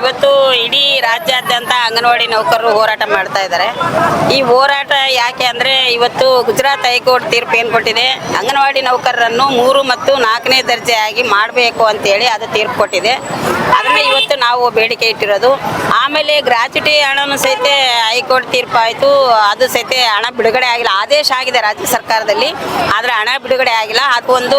ಇವತ್ತು ಇಡೀ ರಾಜ್ಯಾದ್ಯಂತ ಅಂಗನವಾಡಿ ನೌಕರರು ಹೋರಾಟ ಮಾಡ್ತಾ ಇದ್ದಾರೆ. ಈ ಹೋರಾಟ ಯಾಕೆ ಅಂದರೆ ಇವತ್ತು ಗುಜರಾತ್ ಹೈಕೋರ್ಟ್ ತೀರ್ಪು ಏನು ಕೊಟ್ಟಿದೆ? ಅಂಗನವಾಡಿ ನೌಕರರನ್ನು ಮೂರು ಮತ್ತು ನಾಲ್ಕನೇ ದರ್ಜೆಯಾಗಿ ಮಾಡಬೇಕು ಅಂತೇಳಿ ಅದು ತೀರ್ಪು ಕೊಟ್ಟಿದೆ. ಅದನ್ನು ಇವತ್ತು ನಾವು ಬೇಡಿಕೆ ಇಟ್ಟಿರೋದು. ಆಮೇಲೆ ಗ್ರಾಚ್ಯುಟಿ ಹಣನು ಸಹಿತ ಹೈಕೋರ್ಟ್ ತೀರ್ಪು ಆಯಿತು ಅದು ಸಹಿತ ಹಣ ಬಿಡುಗಡೆ ಆಗಿಲ್ಲ. ಆದೇಶ ಆಗಿದೆ ರಾಜ್ಯ ಸರ್ಕಾರದಲ್ಲಿ. ಆದರೆ ಹಣ ಬಿಡುಗಡೆ ಆಗಿಲ್ಲ. ಅದು ಒಂದು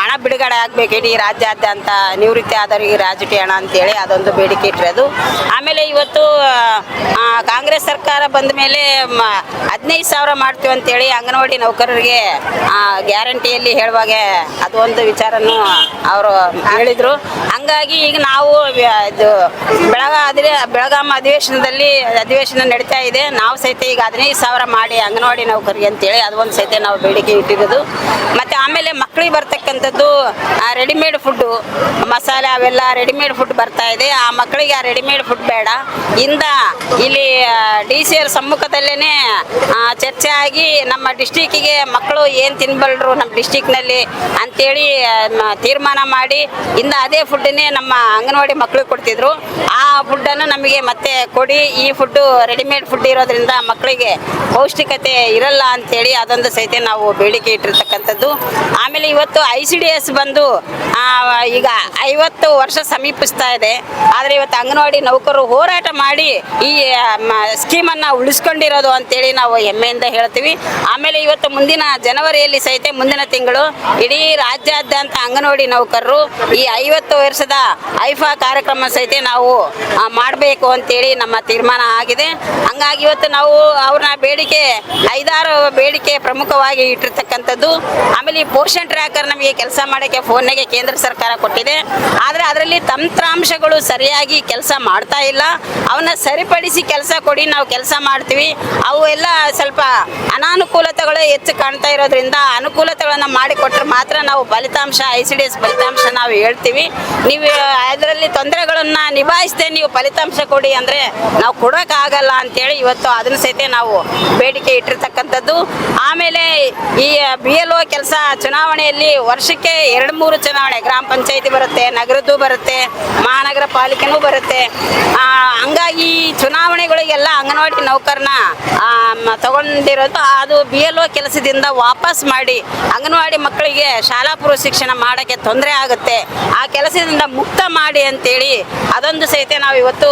ಹಣ ಬಿಡುಗಡೆ ಆಗಬೇಕು ಇಡೀ ರಾಜ್ಯಾದ್ಯಂತ. ನಿವೃತ್ತಿ ಆದವರಿಗೆ ರಾಜಕೀಯ ಹಣ ಅಂತೇಳಿ ಅದೊಂದು ಬೇಡಿಕೆ ಇಟ್ಟಿರೋದು. ಆಮೇಲೆ ಇವತ್ತು ಕಾಂಗ್ರೆಸ್ ಸರ್ಕಾರ ಬಂದ ಮೇಲೆ ಹದಿನೈದು ಸಾವಿರ ಮಾಡ್ತೀವಿ ಅಂತೇಳಿ ಅಂಗನವಾಡಿ ನೌಕರರಿಗೆ ಗ್ಯಾರಂಟಿಯಲ್ಲಿ ಹೇಳುವಾಗ ಅದು ಒಂದು ವಿಚಾರನು ಅವರು ಹೇಳಿದರು. ಹಂಗಾಗಿ ಈಗ ನಾವು ಇದು, ಬೆಳಗ ಆದರೆ, ಬೆಳಗಾಂ ಅಧಿವೇಶನದಲ್ಲಿ ಅಧಿವೇಶನ ನಡೀತಾ ಇದೆ. ನಾವು ಸಹಿತ ಈಗ ಹದಿನೈದು ಸಾವಿರ ಮಾಡಿ ಅಂಗನವಾಡಿ ನೌಕರಿಗೆ ಅಂತೇಳಿ ಅದೊಂದು ಒಂದು ಸಹಿತ ನಾವು ಬೇಡಿಕೆ ಇಟ್ಟಿರೋದು. ಮತ್ತು ಆಮೇಲೆ ಮಕ್ಕಳಿಗೆ ಬರ್ತಕ್ಕಂಥದ್ದು ರೆಡಿಮೇಡ್ ಫುಡ್ಡು ಮಸಾಲೆ ಅವೆಲ್ಲ ರೆಡಿಮೇಡ್ ಫುಡ್ ಬರ್ತಾ ಇದೆ. ಆ ಮಕ್ಕಳಿಗೆ ಆ ರೆಡಿಮೇಡ್ ಫುಡ್ ಬೇಡ. ಇಂದ ಇಲ್ಲಿ ಡಿ ಸಿ ಎಲ್ ಸಮ್ಮುಖದಲ್ಲೇ ಚರ್ಚೆ ಆಗಿ ನಮ್ಮ ಡಿಸ್ಟಿಕ್ಕಿಗೆ ಮಕ್ಕಳು ಏನು ತಿನ್ಬಲ್ರು ನಮ್ಮ ಡಿಸ್ಟಿಕ್ನಲ್ಲಿ ಅಂತೇಳಿ ತೀರ್ಮಾನ ಮಾಡಿ ಇಂದ ಅದೇ ಫುಡ್ಡನ್ನೇ ನಮ್ಮ ಅಂಗನವಾಡಿ ಮಕ್ಕಳಿಗೆ ಕೊಡ್ತಿದ್ರು. ಆ ಫುಡ್ಡನ್ನು ನಮಗೆ ಮತ್ತೆ ಕೊಡಿ. ಈ ಫುಡ್ಡು ರೆಡಿಮೇಡ್ ಫುಡ್ ಇರೋದ್ರಿಂದ ಮಕ್ಕಳಿಗೆ ಪೌಷ್ಟಿಕತೆ ಇರಲ್ಲ ಅಂತೇಳಿ ಅದೊಂದು ಸಹಿತ ನಾವು ಬೇಡಿಕೆ ಇಟ್ಟಿರ್ತಕ್ಕಂಥದ್ದು. ಆಮೇಲೆ ಇವತ್ತು ಐ ಸಿ ಡಿ ಎಸ್ ಬಂದು ಈಗ ಐವತ್ತು ವರ್ಷ ಸಮೀಪಿಸ್ತಾ ಇದೆ. ಆದರೆ ಇವತ್ತು ಅಂಗನವಾಡಿ ನೌಕರರು ಹೋರಾಟ ಮಾಡಿ ಈ ಸ್ಕೀಮನ್ನು ಉಳಿಸ್ಕೊಂಡಿರೋದು ಅಂತೇಳಿ ನಾವು ಹೆಮ್ಮೆಯಿಂದ ಹೇಳ್ತೀವಿ. ಆಮೇಲೆ ಇವತ್ತು ಮುಂದಿನ ಜನವರಿಯಲ್ಲಿ ಸಹಿತ ಮುಂದಿನ ತಿಂಗಳು ಇಡೀ ರಾಜ್ಯಾದ್ಯಂತ ಅಂಗನವಾಡಿ ನೌಕರರು ಈ ಐವತ್ತು ವರ್ಷದ ಐಫಾ ಕಾರ್ಯಕ್ರಮ ಸಹಿತ ನಾವು ಮಾಡಬೇಕು ಅಂತೇಳಿ ನಮ್ಮ ತೀರ್ಮಾನ ಆಗಿದೆ. ಹಂಗಾಗಿ ಇವತ್ತು ನಾವು ಅವ್ರನ್ನ ಬೇಡಿಕೆ, ಐದಾರು ಬೇಡಿಕೆ ಪ್ರಮುಖವಾಗಿ ಇಟ್ಟಿರ್ತಕ್ಕಂಥದ್ದು. ಆಮೇಲೆ ಈ ಪೋಷಣ್ ಟ್ರ್ಯಾಕರ್ ನಮಗೆ ಕೆಲಸ ಮಾಡೋಕ್ಕೆ ಫೋನ್ಗೆ ಕೇಂದ್ರ ಸರ್ಕಾರ ಕೊಟ್ಟಿದೆ. ಆದರೆ ಅದರಲ್ಲಿ ತಂತ್ರಾಂಶಗಳು ಸರಿಯಾಗಿ ಕೆಲಸ ಮಾಡ್ತಾ ಇಲ್ಲ. ಅವನ್ನ ಸರಿಪಡಿಸಿ ಕೆಲಸ ಕೊಡಿ, ನಾವು ಕೆಲಸ ಮಾಡ್ತೀವಿ. ಅವು ಎಲ್ಲ ಸ್ವಲ್ಪ ಅನಾನುಕೂಲತೆಗಳು ಹೆಚ್ಚು ಕಾಣ್ತಾ ಇರೋದ್ರಿಂದ ಅನುಕೂಲತೆಗಳನ್ನು ಮಾಡಿಕೊಟ್ರೆ ಮಾತ್ರ ನಾವು ಫಲಿತಾಂಶ ಐ ಸಿ ಡಿ ಎಸ್ ಫಲಿತಾಂಶ ನಾವು ಹೇಳ್ತೀವಿ. ನೀವು ಅದರಲ್ಲಿ ತೊಂದರೆಗಳನ್ನು ನಿಭಾಯಿಸದೆ ನೀವು ಫಲಿತಾಂಶ ಕೊಡಿ ಅಂದರೆ ನಾವು ಕೊಡೋಕ್ಕಾಗಲ್ಲ ಅಂತೇಳಿ ಇವತ್ತು ಅದನ್ನ ಸಹಿತ ನಾವು ಬೇಡಿಕೆ ಇಟ್ಟಿರ್ತಕ್ಕಂಥದ್ದು. ಆಮೇಲೆ ಈ ಬಿ ಎಲ್ ಒ ಕೆಲಸ ಚುನಾವಣೆಯಲ್ಲಿ ವರ್ಷಕ್ಕೆ ಎರಡು ಮೂರು ಚುನಾವಣೆ, ಗ್ರಾಮ ಪಂಚಾಯತಿ ಬರುತ್ತೆ, ನಗರದ್ದು ಬರುತ್ತೆ, ಮಹಾನಗರ ಪಾಲಿಕೆನೂ ಬರುತ್ತೆ. ಹಂಗಾಗಿ ಚುನಾವಣೆಗಳಿಗೆಲ್ಲ ಅಂಗನವಾಡಿ ನೌಕರನ ತಗೊಂಡಿರೋದು ಅದು ಬಿ ಎಲ್ ಒ ಕೆಲಸದಿಂದ ವಾಪಸ್ ಮಾಡಿ ಅಂಗನವಾಡಿ ಮಕ್ಕಳಿಗೆ ಶಾಲಾ ಪೂರ್ವ ಶಿಕ್ಷಣ ಮಾಡೋಕ್ಕೆ ತೊಂದರೆ ಆಗುತ್ತೆ. ಆ ಕೆಲಸದಿಂದ ಮುಕ್ತ ಮಾಡಿ ಅಂತೇಳಿ ಅದೊಂದು ಸಹಿತ ನಾವು ಇವತ್ತು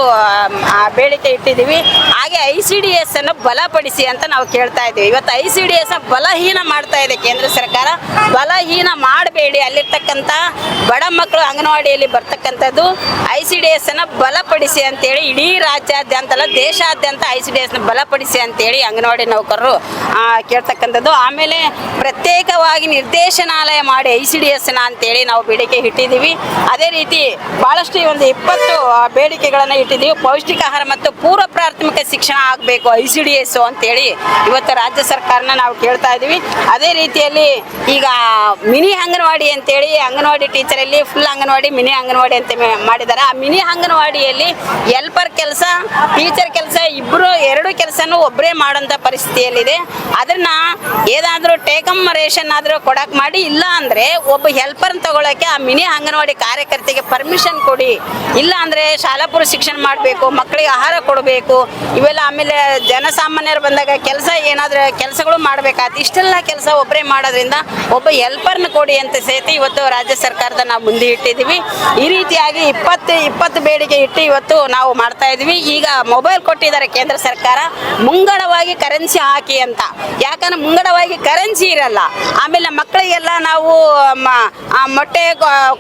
ಬೇಡಿಕೆ ಇಟ್ಟಿದ್ದೀವಿ. ಹಾಗೆ ಐ ಸಿ ಡಿ ಎಸ್ ಅನ್ನು ಬಲಪಡಿಸಿ ಅಂತ ನಾವು ಕೇಳ್ತಾ ಇದ್ದೀವಿ. ಇವತ್ತು ಐ ಸಿ ಡಿ ಎಸ್ ಬಲಹೀನ ಮಾಡ್ತಾ ಇದೆ ಕೇಂದ್ರ ಸರ್ಕಾರ. ಬಲಹೀನ ಮಾಡಬೇಡಿ. ಅಲ್ಲಿರ್ತಕ್ಕಂಥ ಬಡ ಮಕ್ಕಳು ಅಂಗನವಾಡಿಯಲ್ಲಿ ಬರ್ತಕ್ಕಂಥದ್ದು ಐ ಸಿ ಡಿ ಎಸ್ ಅನ್ನ ಬಲಪಡಿಸಿ ಅಂತೇಳಿ ಇಡೀ ರಾಜ್ಯಾದ್ಯಂತ ಅಲ್ಲ ದೇಶಾದ್ಯಂತ ಐ ಸಿ ಡಿ ಎಸ್ನ ಬಲಪಡಿಸಿ ಅಂತೇಳಿ ಅಂಗನವಾಡಿ ನೌಕರರು ಕೇಳ್ತಕ್ಕಂಥದ್ದು. ಆಮೇಲೆ ಪ್ರತ್ಯೇಕವಾಗಿ ನಿರ್ದೇಶನಾಲಯ ಮಾಡಿ ಐ ಸಿ ಡಿ ಎಸ್ನ ಅಂತೇಳಿ ನಾವು ಬೇಡಿಕೆ ಇಟ್ಟಿದ್ದೀವಿ. ಅದೇ ರೀತಿ ಬಹಳಷ್ಟು ಈ ಒಂದು ಇಪ್ಪತ್ತು ಬೇಡಿಕೆಗಳನ್ನು ಇಟ್ಟಿದ್ದೀವಿ. ಪೌಷ್ಟಿಕ ಆಹಾರ ಮತ್ತು ಪೂರ್ವ ಪ್ರಾಥಮಿಕ ಶಿಕ್ಷಣ ಆಗಬೇಕು ಐ ಸಿ ಡಿ ಎಸ್ ಅಂತೇಳಿ ಇವತ್ತು ರಾಜ್ಯ ಸರ್ಕಾರನ ನಾವು ಕೇಳ್ತಾ ಇದ್ದೀವಿ. ಅದೇ ರೀತಿಯಲ್ಲಿ ಈಗ ಮಿನಿ ಅಂಗನವಾಡಿ ಅಂತೇಳಿ ಅಂಗನವಾಡಿ ಟೀಚರಲ್ಲಿ ಫುಲ್ ಅಂಗನವಾಡಿ, ಮಿನಿ ಅಂಗನವಾಡಿ ಅಂತ ಮಾಡಿದ್ದಾರೆ. ಆ ಮಿನಿ ಅಂಗನವಾಡಿಯಲ್ಲಿ ಹೆಲ್ಪರ್ ಕೆಲಸ ಟೀಚರ್ ಕೆಲಸ ಇಬ್ಬರು ಎರಡು ಕೆಲಸನೂ ಒಬ್ಬರೇ ಮಾಡೋಂಥ ಪರಿಸ್ಥಿತಿಯಲ್ಲಿದೆ. ಅದನ್ನ ಏನಾದರೂ ಟೇಕಮ್ ರೇಷನ್ ಆದರೂ ಕೊಡಕ್ಕೆ ಮಾಡಿ, ಇಲ್ಲ ಅಂದರೆ ಒಬ್ಬ ಹೆಲ್ಪರ್ನ ತಗೊಳಕ್ಕೆ ಆ ಮಿನಿ ಅಂಗನವಾಡಿ ಕಾರ್ಯಕರ್ತೆಗೆ ಪರ್ಮಿಷನ್ ಕೊಡಿ. ಇಲ್ಲ ಅಂದರೆ ಶಾಲಾ ಪೂರ್ವ ಶಿಕ್ಷಣ ಮಾಡಬೇಕು, ಮಕ್ಕಳಿಗೆ ಆಹಾರ ಕೊಡಬೇಕು, ಇವೆಲ್ಲ ಆಮೇಲೆ ಜನಸಾಮಾನ್ಯರು ಬಂದಾಗ ಕೆಲಸ ಏನಾದರೂ ಕೆಲಸಗಳು ಮಾಡಬೇಕಾಗ್ತದೆ ಇಷ್ಟೆಲ್ಲ ಕೆಲಸ ಒಬ್ಬರೇ ಮಾಡೋದ್ರಿಂದ ಒಬ್ಬ ಹೆಲ್ಪರ್ನ ಕೊಡಿ ಅಂತ ಸಹಿತ ಇವತ್ತು ರಾಜ್ಯ ಸರ್ಕಾರದ ನಾವು ಮುಂದೆ ಇಟ್ಟಿದ್ದೀವಿ. ಈ ರೀತಿಯಾಗಿ ಇಪ್ಪತ್ತು ಇಪ್ಪತ್ತು ಬೇಡಿಕೆ ಇಟ್ಟು ಇವತ್ತು ನಾವು ಮಾಡ್ತಾ ಇದ್ವಿ ಈಗ ಮೊಬೈಲ್ ಕೊಟ್ಟಿದ್ದಾರೆ ಕೇಂದ್ರ ಸರ್ಕಾರ. ಮುಂಗಡವಾಗಿ ಕರೆನ್ಸಿ ಹಾಕಿ ಅಂತ. ಯಾಕಂದ್ರೆ ಮುಂಗಡವಾಗಿ ಕರೆನ್ಸಿ ಇರಲ್ಲ. ಆಮೇಲೆ ಮಕ್ಕಳಿಗೆಲ್ಲ ನಾವು ಆ ಮೊಟ್ಟೆ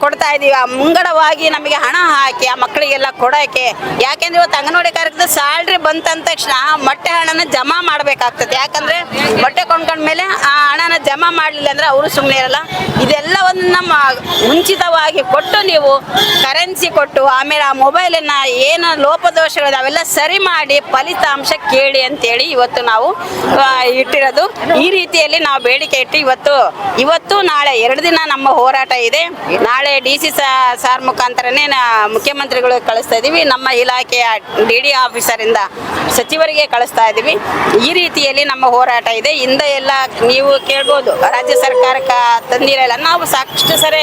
ಕೊಡ್ತಾ ಇದೀವಿ ಆ ಮುಂಗಡವಾಗಿ ನಮಗೆ ಹಣ ಹಾಕಿ ಆ ಮಕ್ಕಳಿಗೆಲ್ಲ ಕೊಡೋಕೆ ಯಾಕೆಂದ್ರೆ ಇವತ್ತು ಅಂಗನವಾಡಿ ಕಾರ್ಯದ ಸ್ಯಾಲ್ರಿ ಬಂತಂದ ತಕ್ಷಣ ಮೊಟ್ಟೆ ಹಣನ ಜಮಾ ಮಾಡಬೇಕಾಗ್ತದೆ. ಯಾಕಂದ್ರೆ ಮೊಟ್ಟೆ ಕೊಂಡ್ಕೊಂಡ್ಮೇಲೆ ಆ ಹಣನ ಜಮಾ ಮಾಡಲಿಲ್ಲ ಅಂದ್ರೆ ಅವರು ಸುಮ್ಮನೆ ಇರಲ್ಲ. ಇದೆಲ್ಲವನ್ನು ನಮ್ಮ ಮುಂಚಿತವಾಗಿ ಕೊಟ್ಟು ನೀವು ಕರೆನ್ಸಿ ಕೊಟ್ಟು ಆಮೇಲೆ ಆ ಮೊಬೈಲನ್ನ ಏನು ಲೋಪದೋಷಗಳಿದೆ, ಅವೆಲ್ಲ ಸರಿ ಮಾಡಿ ಫಲಿತಾಂಶ ಕೇಳಿ ಅಂತೇಳಿ ಇವತ್ತು ನಾವು ಇಟ್ಟಿರೋದು. ಈ ರೀತಿಯಲ್ಲಿ ನಾವು ಬೇಡಿಕೆ ಇಟ್ಟು ಇವತ್ತು ಇವತ್ತು ನಾಳೆ ಎರಡು ದಿನ ನಮ್ಮ ಹೋರಾಟ ಇದೆ. ನಾಳೆ ಡಿ ಸಿ ಸಾರ್ ಮುಖಾಂತರನೇ ಮುಖ್ಯಮಂತ್ರಿಗಳು ಕಳಿಸ್ತಾ ಇದ್ದೀವಿ ನಮ್ಮ ಇಲಾಖೆಯ ಡಿ ಡಿ ಆಫೀಸರಿಂದ ಸಚಿವರಿಗೆ ಕಳಿಸ್ತಾ ಇದ್ದೀವಿ ಈ ರೀತಿಯಲ್ಲಿ ನಮ್ಮ ಹೋರಾಟ ಇದೆ. ಹಿಂದೆ ಎಲ್ಲ ನೀವು ಕೇಳ್ಬೋದು, ರಾಜ್ಯ ಸರ್ಕಾರಕ್ಕೆ ತಂದಿರಲ್ಲ. ನಾವು ಸಾಕಷ್ಟು ಸರಿ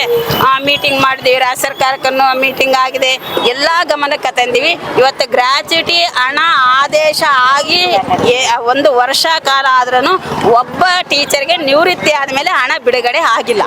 ಮೀಟಿಂಗ್ ಮಾಡಿದ್ವಿ ರಾಜ್ಯ ಸರ್ಕಾರಕ್ಕೂ ಮೀಟಿಂಗ್ ಆಗಿದೆ. ಎಲ್ಲ ಗಮನಕ್ಕೆ ತಂದೀವಿ. ಇವತ್ತು ಗ್ರಾಚ್ಯುಟಿ ಹಣ, ಆದೇಶ ಆಗಿ ಒಂದು ವರ್ಷ ಕಾಲ ಆದ್ರೂ ಒಬ್ಬ ಟೀಚರ್ಗೆ ನಿವೃತ್ತಿ ಆದಮೇಲೆ ಹಣ ಬಿಡುಗಡೆ ಆಗಿಲ್ಲ.